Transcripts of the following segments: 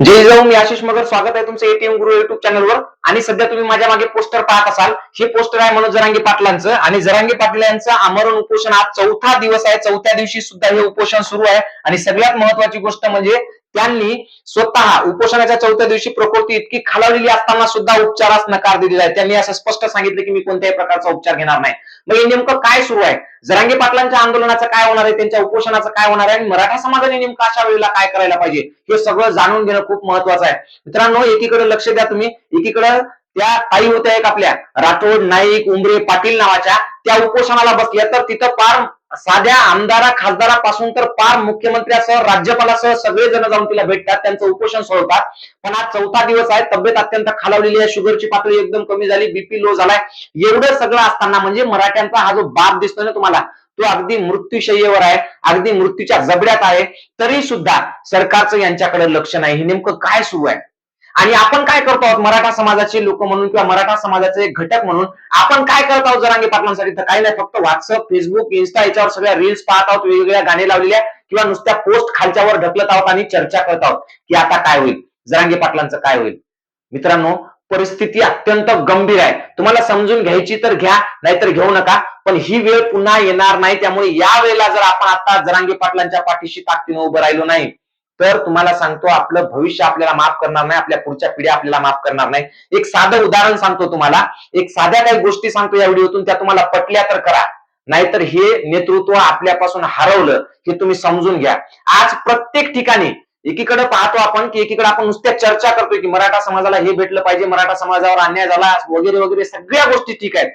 जय जाऊ मी आशिष मगर. स्वागत आहे तुमचं एटीएम गुरु युट्यूब चॅनलवर आणि सध्या तुम्ही माझ्या मागे पोस्टर पाहत असाल. हे पोस्टर आहे मनोज जरांगी पाटलांचं. आणि जरांगी पाटील यांचं आमरण उपोषण आज चौथा दिवस आहे. चौथ्या दिवशी सुद्धा हे उपोषण सुरू आहे. आणि सगळ्यात महत्वाची गोष्ट म्हणजे त्यांनी स्वतः उपोषणाच्या चौथ्या दिवशी प्रकृती इतकी खालावलेली असताना सुद्धा उपचारास नकार दिलेला आहे. त्यांनी असं स्पष्ट सांगितलं की मी कोणत्याही प्रकारचा उपचार घेणार नाही. मग हे नेमकं काय सुरू आहे? जरांगे पाटलांच्या आंदोलनाचं काय होणार आहे? त्यांच्या उपोषणाचं काय होणार आहे? आणि मराठा समाजाने नेमकं अशा वेळेला काय करायला पाहिजे? हे सगळं जाणून घेणं खूप महत्वाचं आहे. मित्रांनो एकीकडे लक्ष द्या तुम्ही. एकीकडे त्या ताई होत्या एक आपल्या. राठोड नाईक उमरे पाटील नावाच्या त्या उपोषणाला बसल्या. तर तिथं फार साध्या आमदारा खासदारापासून तर पार मुख्यमंत्र्यासह राज्यपालासह सगळे जण जाऊन तिला भेटतात त्यांचं उपोषण सोडतात. पण आज चौथा दिवस आहे तब्येत अत्यंत खालावलेली आहे शुगरची पातळी एकदम कमी झाली बीपी लो झालाय. एवढं सगळं असताना म्हणजे मराठ्यांचा हा जो बाप दिसतोय ना तुम्हाला तो अगदी मृत्यूशय्येवर आहे अगदी मृत्यूच्या जबड्यात आहे. तरी सुद्धा सरकारचं यांच्याकडे लक्ष नाही. हे नेमकं काय सुरू आहे? आणि आपण काय करतो आहोत? मराठा समाजाचे लोक म्हणून किंवा मराठा समाजाचे एक घटक म्हणून आपण काय करत आहोत जरांगे पाटलांसाठी? तर काही नाही फक्त व्हॉट्सअप फेसबुक इन्स्टा याच्यावर सगळ्या रील्स पाहत आहोत वेगवेगळ्या गाणी लावलेल्या किंवा नुसत्या पोस्ट खालच्यावर ढकलत आहोत आणि चर्चा करत आहोत की आता काय होईल? जरांगे पाटलांचं काय होईल? मित्रांनो परिस्थिती अत्यंत गंभीर आहे. तुम्हाला समजून घ्यायची तर घ्या नाहीतर घेऊ नका. पण ही वेळ पुन्हा येणार नाही. त्यामुळे या वेळेला जर आपण आता जरांगे पाटलांच्या पाठीशी ताकदीनं उभं राहिलो नाही तर तुम्हाला सांगतो आपलं भविष्य आपल्याला माफ करणार नाही आपल्या पुढच्या पिढ्या आपल्याला माफ करणार नाही. एक साधं उदाहरण सांगतो तुम्हाला. एक साध्या काही गोष्टी सांगतो या व्हिडिओतून त्या तुम्हाला पटल्या तर करा. नाहीतर हे नेतृत्व आपल्यापासून हरवलं हे तुम्ही समजून घ्या. आज प्रत्येक ठिकाणी एकीकडे पाहतो आपण की एकीकडे आपण नुसत्या चर्चा करतोय की मराठा समाजाला हे भेटलं पाहिजे मराठा समाजावर अन्याय झाला वगैरे वगैरे सगळ्या गोष्टी ठीक आहेत.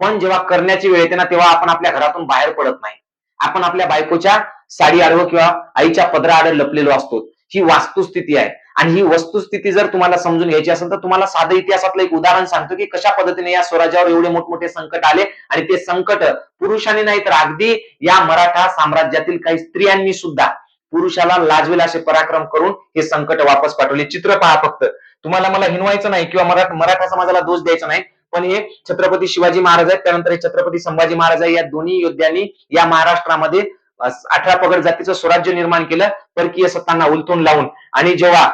पण जेव्हा करण्याची वेळ येते ना तेव्हा आपण आपल्या घरातून बाहेर पडत नाही. आपण आपल्या बायकोच्या साडी आडवं किंवा आईच्या पदरा आड लपलेलो असतो. ही वास्तुस्थिती आहे. आणि ही वस्तुस्थिती जर तुम्हाला समजून घ्यायची असेल तर तुम्हाला साधं इतिहासातलं एक उदाहरण सांगतो की कशा पद्धतीने या स्वराज्यावर एवढे मोठमोठे संकट आले आणि ते संकट पुरुषांनी नाही तर अगदी या मराठा साम्राज्यातील काही स्त्रियांनी सुद्धा पुरुषाला लाजवेल असे पराक्रम करून हे संकट वापस पाठवले. चित्र पहा फक्त. तुम्हाला मला हिनवायचं नाही किंवा मराठा मराठा समाजाला दोष द्यायचा नाही पण हे छत्रपती शिवाजी महाराज आहेत त्यानंतर हे छत्रपती संभाजी महाराज आहे या दोन्ही योद्ध्यांनी या महाराष्ट्रामध्ये अठरा पगड जातीचं स्वराज्य निर्माण केलं परकीय सत्तांना उलथून लावून. आणि जेव्हा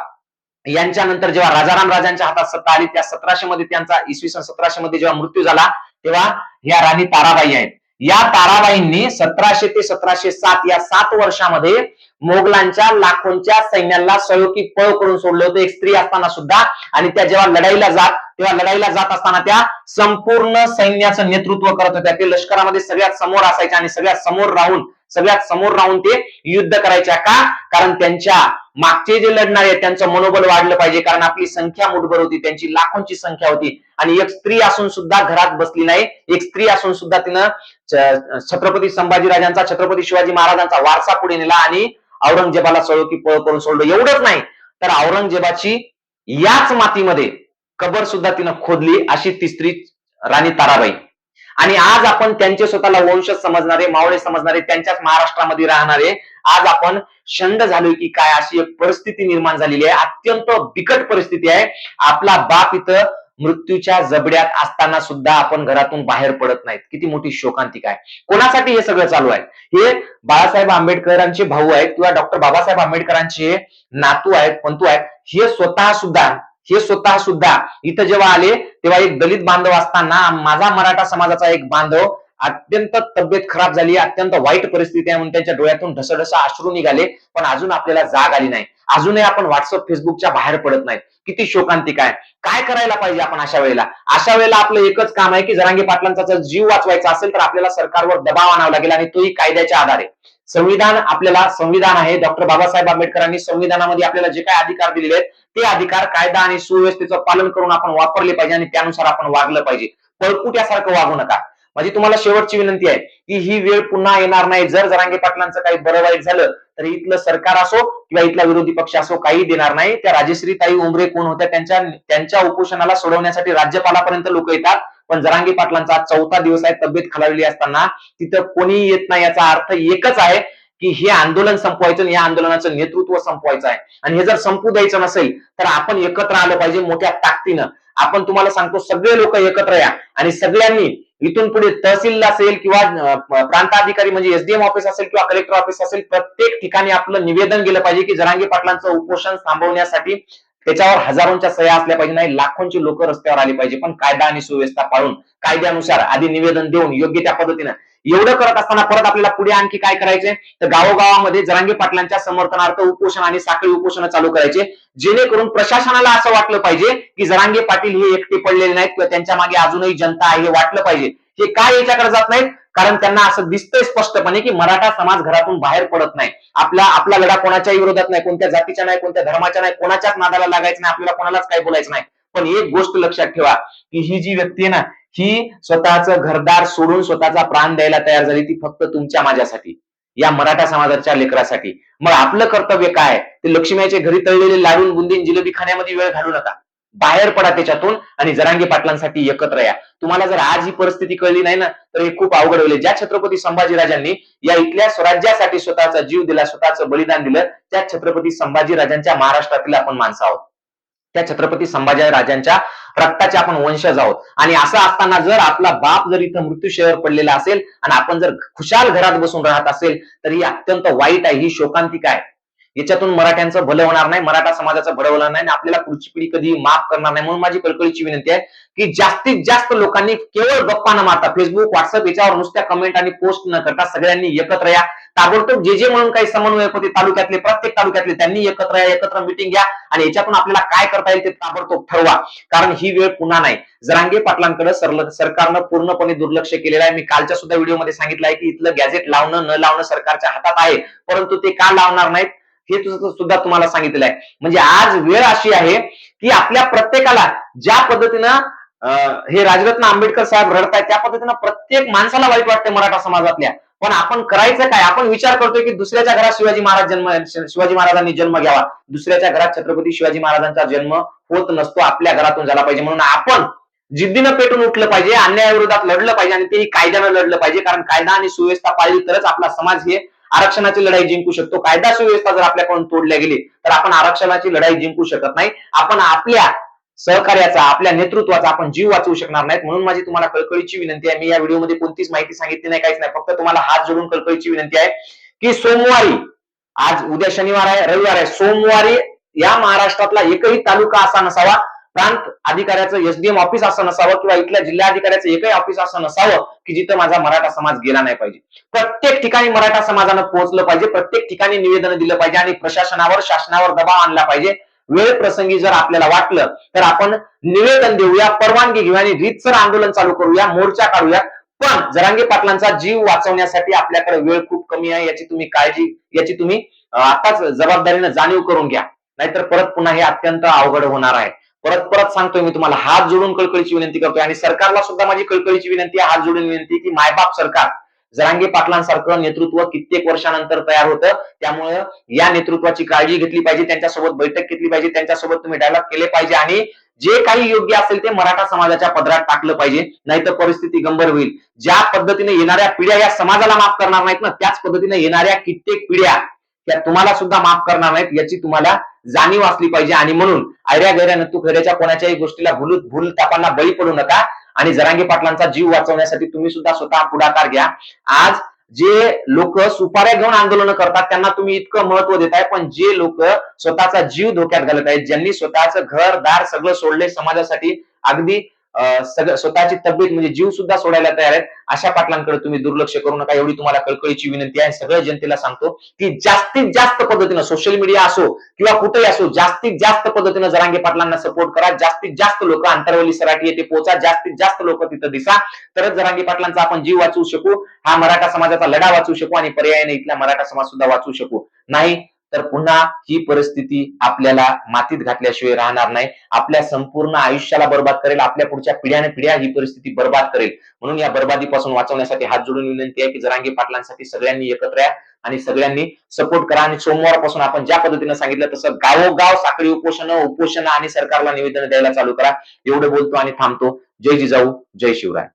यांच्यानंतर जेव्हा राजाराम राजांच्या हातात सत्ता आली त्या सतराशे मध्ये त्यांचा इसवी सन सतराशे मध्ये जेव्हा मृत्यू झाला तेव्हा या राणी ताराबाई आहेत. या ताराबाईंनी सतराशे ते सतराशे सात या सात वर्षामध्ये मोगलांच्या लाखोंच्या सैन्याला सळोकी पळ करून सोडलं होतं. एक स्त्री असताना सुद्धा. आणि त्या जेव्हा लढाईला जात तेव्हा लढाईला जात असताना त्या संपूर्ण सैन्याचं नेतृत्व करत होत्या. ते लष्करामध्ये सगळ्यात समोर असायच्या आणि सगळ्यात समोर राहून सगळ्यात समोर राहून ते युद्ध करायच्या का? कारण त्यांच्या मागचे जे लढणारे आहेत त्यांचं मनोबल वाढलं पाहिजे कारण आपली संख्या मुठभर होती त्यांची लाखोंची संख्या होती. आणि एक स्त्री असून सुद्धा घरात बसली नाही. एक स्त्री असून सुद्धा तिनं छत्रपती संभाजीराजांचा छत्रपती शिवाजी महाराजांचा वारसा पुढे नेला आणि औरंगजेबाला सळोकी पळ करून सोडलं. एवढंच नाही तर औरंगजेबाची याच मातीमध्ये कबर सुद्धा तिनं खोदली अशी ती स्त्री राणी ताराबाई. आणि आज आपण त्यांचे स्वतःला वंशज समजणारे मावळे समजणारे त्यांच्याच महाराष्ट्रामध्ये राहणारे आज आपण शंड झालोय की काय अशी एक परिस्थिती निर्माण झालेली आहे. अत्यंत बिकट परिस्थिती आहे. आपला बाप इथं मृत्यूच्या जबड्यात असताना सुद्धा आपण घरातून बाहेर पडत नाहीत. किती मोठी शोकांतिका आहे. कोणासाठी हे सगळं चालू आहे? हे बाळासाहेब आंबेडकरांचे भाऊ आहेत किंवा डॉक्टर बाबासाहेब आंबेडकरांचे नातू आहेत पंतू आहेत. हे स्वतः सुद्धा हे स्वतः सुद्धा इथं जेव्हा आले तेव्हा एक दलित बांधव असताना माझा मराठा समाजाचा एक बांधव अत्यंत तब्येत खराब झाली अत्यंत वाईट परिस्थिती आहे म्हणून त्यांच्या डोळ्यातून ढसढसा अश्रू निघाले पण अजून आपल्याला जाग आली नाही. अजूनही आपण व्हॉट्सअप फेसबुकच्या बाहेर पडत नाही. किती शोकांतिक आहे. काय करायला पाहिजे आपण अशा वेळेला? अशा वेळेला आपलं एकच काम आहे की जरांगे पाटलांचा जर जीव वाचवायचा असेल तर आपल्याला सरकारवर दबाव आणावा लागेल आणि तोही कायद्याच्या आधारे. संविधान आपल्याला संविधान आहे. डॉक्टर बाबासाहेब आंबेडकरांनी संविधानामध्ये आपल्याला जे काय अधिकार दिलेले आहेत ते अधिकार कायदा आणि सुव्यवस्थेचं पालन करून आपण वापरले पाहिजे आणि त्यानुसार आपण वागलं पाहिजे. पळकुट्यासारखं वागू नका. म्हणजे तुम्हाला शेवटची विनंती आहे की ही वेळ पुन्हा येणार नाही. जर जरांगे पाटलांचं काही बरं वाईट झालं तर इथलं सरकार असो किंवा इथला विरोधी पक्ष असो काही देणार नाही. त्या राजश्री ताई उमरे कोण होत्या? त्यांच्या त्यांच्या उपोषणाला सोडवण्यासाठी राज्यपालापर्यंत लोक येतात. पण जरांगी पाटलांचा चौथा दिवस आहे तब्येत खालावलेली असताना तिथं कोणी येत नाही याचा अर्थ एकच आहे की हे आंदोलन संपवायचं या आंदोलनाचं नेतृत्व संपवायचं आहे. आणि हे जर संपू द्यायचं नसेल तर आपण एकत्र आलं पाहिजे मोठ्या ताकदीनं. आपण तुम्हाला सांगतो सगळे लोक एकत्र या. आणि सगळ्यांनी इथून पुढे तहसील असेल किंवा प्रांताधिकारी म्हणजे एसडीएम ऑफिस असेल किंवा कलेक्टर ऑफिस असेल प्रत्येक ठिकाणी आपलं निवेदन गेलं पाहिजे की जरांगी पाटलांचं उपोषण थांबवण्यासाठी त्याच्यावर हजारोंच्या सह्या असल्या पाहिजे नाही लाखोंची लोक रस्त्यावर आली पाहिजे. पण कायदा आणि सुव्यवस्था पाळून कायद्यानुसार आधी निवेदन देऊन योग्य त्या पद्धतीनं. एवढं करत असताना परत आपल्याला पुढे आणखी काय करायचे तर गावोगावामध्ये जरांगी पाटलांच्या समर्थनार्थ उपोषण आणि साखळी उपोषण चालू करायचे. जेणेकरून प्रशासनाला असं वाटलं पाहिजे की जरांगे पाटील हे एकटे पडलेले नाहीत किंवा त्यांच्या मागे अजूनही जनता आहे हे वाटलं पाहिजे. हे काय याच्याकडे जात नाहीत? कारण त्यांना असं दिसतंय स्पष्टपणे की मराठा समाज घरातून बाहेर पडत नाही. आपला आपला लढा कोणाच्याही विरोधात नाही कोणत्या जातीच्या नाही कोणत्या धर्माच्या नाही कोणाच्याच नादाला लागायचं नाही आपल्याला कोणालाच काही बोलायचं नाही. पण एक गोष्ट लक्षात ठेवा की ही जी व्यक्ती आहे ना ही स्वतःचं घरदार सोडून स्वतःचा प्राण द्यायला तयार झाली ती फक्त तुमच्या माझ्यासाठी या मराठा समाजाच्या लेकरासाठी. मग आपलं कर्तव्य काय? ते लक्ष्मीचे घरी तळलेले लाडून बुंदीन जिलेबी खाण्यामध्ये वेळ घालू नका. बाहेर पडा त्याच्यातून आणि जरांगे पाटलांसाठी एकत्र या. तुम्हाला जर आज ही परिस्थिती कळली नाही ना तर हे खूप अवघड होईल. ज्या छत्रपती संभाजीराजांनी या इथल्या स्वराज्यासाठी स्वतःचा जीव दिला स्वतःचं बलिदान दिलं त्या छत्रपती संभाजीराजांच्या महाराष्ट्रातील आपण माणसं आहोत. त्या छत्रपती संभाजी राजांच्या रक्ताचे आपण वंशज आहोत. आणि असं असताना जर आपला बाप जर इथं मृत्यूशयावर पडलेला असेल आणि आपण जर खुशाल घरात बसून राहत असेल तर ही अत्यंत वाईट आहे ही शोकांतिका आहे. याच्यातून मराठ्यांचं भलं होणार नाही मराठा समाजाचं भलं होणार नाही आणि आपल्याला पुढची पिढी कधी माफ करणार नाही. म्हणून माझी कळकळीची विनंती आहे की जास्तीत जास्त लोकांनी केवळ गप्पा न मारता फेसबुक व्हॉट्सअप याच्यावर नुसत्या कमेंट आणि पोस्ट न करता सगळ्यांनी एकत्र या. ताबडतोब जे जे म्हणून काही समन्वयक होते तालुक्यातले प्रत्येक तालुक्यातले त्यांनी एकत्र या एकत्र मिटिंग घ्या आणि याच्यातून आपल्याला काय करता येईल ते ताबडतोब ठरवा. कारण ही वेळ पुन्हा नाही. जरांगे पाटलांकडे सरल- सरकारनं पूर्णपणे दुर्लक्ष केलेलं आहे. मी कालच्या सुद्धा व्हिडिओमध्ये सांगितलं आहे की इथलं गॅझेट लावणं न लावणं सरकारच्या हातात आहे. परंतु ते का लावणार नाहीत? हे सुद्धा तुम्हाला सांगितलेलं आहे. म्हणजे आज वेळ अशी आहे की आपल्या प्रत्येकाला ज्या पद्धतीनं अं, हे राजरत्न आंबेडकर साहेब रडतायत त्या पद्धतीनं प्रत्येक माणसाला वाईट वाटते मराठा समाजातल्या. पण आपण करायचं काय? आपण विचार करतोय की दुसऱ्याच्या घरात शिवाजी महाराज जन्म शिवाजी महाराजांनी जन्म घ्यावा. दुसऱ्याच्या घरात छत्रपती शिवाजी महाराजांचा जन्म होत नसतो आपल्या घरातून झाला पाहिजे. म्हणून आपण जिद्दीनं पेटून उठलं पाहिजे अन्यायाविरोधात लढलं पाहिजे आणि तेही कायद्यानं लढलं पाहिजे. कारण कायदा आणि सुव्यवस्था पाळली तरच आपला समाज हे आरक्षणाची लढाई जिंकू शकतो. कायदा सुव्यवस्था जर आपल्याकडून तोडल्या गेली तर आपण आरक्षणाची लढाई जिंकू शकत नाही. आपण आपल्या सहकार्याचा आपल्या नेतृत्वाचा आपण जीव वाचवू शकणार नाहीत. म्हणून माझी तुम्हाला कळकळीची विनंती आहे. मी या व्हिडिओमध्ये कोणतीच माहिती सांगितली नाही काहीच नाही. फक्त तुम्हाला हात जोडून कळकळीची विनंती आहे की सोमवारी आज उद्या शनिवार आहे रविवार आहे सोमवारी या महाराष्ट्रातला एकही तालुका असा नसावा. प्रांत अधिकाऱ्याचं एसडीएम ऑफिस असं नसावं किंवा इथल्या जिल्हाधिकाऱ्याचं एकही ऑफिस असं नसावं की जिथं माझा मराठा समाज गेला नाही पाहिजे. प्रत्येक ठिकाणी मराठा समाजानं पोहोचलं पाहिजे प्रत्येक ठिकाणी निवेदन दिलं पाहिजे आणि प्रशासनावर शासनावर दबाव आणला पाहिजे. वेळ प्रसंगी जर आपल्याला वाटलं तर आपण निवेदन देऊया परवानगी घेऊया आणि रीतसर आंदोलन चालू करूया मोर्चा काढूया. पण जरांगे पाटलांचा जीव वाचवण्यासाठी आपल्याकडे वेळ खूप कमी आहे याची तुम्ही काळजी याची तुम्ही आताच जबाबदारीनं जाणीव करून घ्या. नाहीतर परत पुन्हा हे अत्यंत अवघड होणार आहे. परत परत सांगतोय मी तुम्हाला हात जोडून कळकळीची विनंती करतोय. आणि सरकारला सुद्धा माझी कळकळीची विनंती आहे हात जोडून विनंती की मायबाप सरकार जरांगे पाटलांसारखं नेतृत्व कित्येक वर्षानंतर तयार होतं. त्यामुळे या नेतृत्वाची काळजी घेतली पाहिजे त्यांच्यासोबत बैठक घेतली पाहिजे त्यांच्यासोबत तुम्ही डायलॉग केले पाहिजे आणि जे काही योग्य असेल ते मराठा समाजाच्या पदरात टाकलं पाहिजे नाहीतर परिस्थिती गंभीर होईल. ज्या पद्धतीने येणाऱ्या पिढ्या या समाजाला माफ करणार नाहीत ना त्याच पद्धतीने येणाऱ्या कित्येक पिढ्या त्या तुम्हाला सुद्धा माफ करणार नाहीत याची तुम्हाला जाणीव असली पाहिजे. आणि म्हणून आयऱ्या गैऱ्या नतू खैऱ्याच्या कोणाच्याही गोष्टीला भूल भूल तापांना बळी पडू नका. आणि जरांगी पाटलांचा जीव वाचवण्यासाठी तुम्ही सुद्धा स्वतः पुढाकार घ्या. आज जे लोक सुपाऱ्या घेऊन आंदोलन करतात त्यांना तुम्ही इतकं महत्त्व देताय पण जे लोक स्वतःचा जीव धोक्यात घालत आहेत ज्यांनी स्वतःचं घर दार सगळं सोडले समाजासाठी अगदी सगळं स्वतःची तब्येत म्हणजे जीव सुद्धा सोडायला तयार आहेत. अशा पाटलांकडे तुम्ही दुर्लक्ष करू नका. एवढी तुम्हाला कळकळीची विनंती आहे. सगळ्या जनतेला सांगतो की जास्तीत जास्त पद्धतीनं सोशल मीडिया असो किंवा कुठेही असो जास्तीत जास्त पद्धतीनं जरांगे पाटलांना सपोर्ट करा. जास्तीत जास्त लोक आंतरवली सराठी येथे पोहोचा. जास्तीत जास्त लोक तिथं दिसा. तरच जरांगे पाटलांचा आपण जीव वाचवू शकू. हा मराठा समाजाचा लढा वाचवू शकू आणि पर्यायाने इथला मराठा समाज सुद्धा वाचवू शकू. नाही तर पुन्हा ही परिस्थिती आपल्याला मातीत घातल्याशिवाय राहणार नाही. आपल्या संपूर्ण आयुष्याला बर्बाद करेल आपल्या पुढच्या पिढ्याने पिढ्या ही परिस्थिती बर्बाद करेल. म्हणून या बर्बादीपासून वाचवण्यासाठी हात जोडून विनंती आहे की जरांगी पाटलांसाठी सगळ्यांनी एकत्र या आणि सगळ्यांनी सपोर्ट करा आणि सोमवारपासून आपण ज्या पद्धतीने सांगितलं तसं गावोगाव साखळी उपोषण उपोषण आणि सरकारला निवेदन द्यायला चालू करा. एवढं बोलतो आणि थांबतो. जय जिजाऊ जय शिवराय.